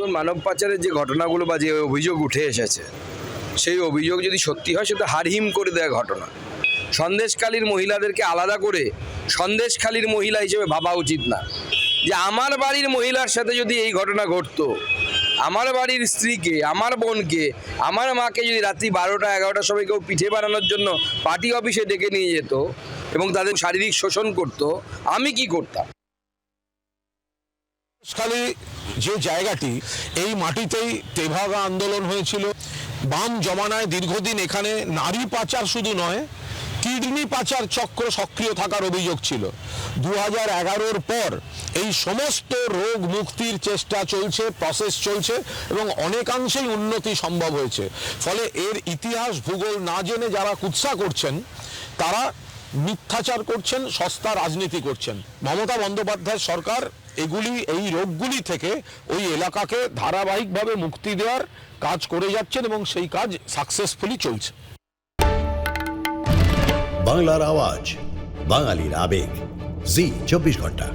দেখুন, মানব পাচারের যে ঘটনাগুলো বা যে অভিযোগ উঠে এসেছে, সেই অভিযোগ যদি সত্যি হয়, সেটা হারহিম করে দেওয়া ঘটনা। সন্দেশখালীর মহিলাদেরকে আলাদা করে সন্দেশখালীর মহিলা হিসেবে ভাবা উচিত না। যে আমার বাড়ির মহিলার সাথে যদি এই ঘটনা ঘটতো, আমার বাড়ির স্ত্রীকে, আমার বোনকে, আমার মাকে যদি রাত্রি বারোটা, এগারোটার সময় কেউ পিঠে বানানোর জন্য পার্টি অফিসে ডেকে নিয়ে যেত এবং তাদের শারীরিক শোষণ করতো, আমি কি করতাম? খালি যে জায়গাটি, এই মাটিতেই তেভাগা আন্দোলন হয়েছিল। বাম জমানায় দীর্ঘদিন এখানে নারী পাচার শুধু নয়, কিডনি পাচার চক্র সক্রিয় থাকার অভিযোগ ছিল। দু হাজার এগারোর পর এই সমস্ত রোগ মুক্তির চেষ্টা চলছে প্রসেস চলছে এবং অনেকাংশেই উন্নতি সম্ভব হয়েছে। ফলে এর ইতিহাস ভূগোল না জেনে যারা কুৎসা করছেন, তারা মিথ্যাচার করছেন, সস্তা রাজনীতি করছেন। মমতা বন্দ্যোপাধ্যায় সরকার এগুলি, এই রোগগুলি থেকে ওই এলাকাকে ধারাবাহিকভাবে মুক্তি দেওয়ার কাজ করে যাচ্ছেন এবং সেই কাজ সাকসেসফুলি চলছে। বাংলার আওয়াজ, বাঙালির আবেগ। জি, চব্বিশ ঘণ্টা।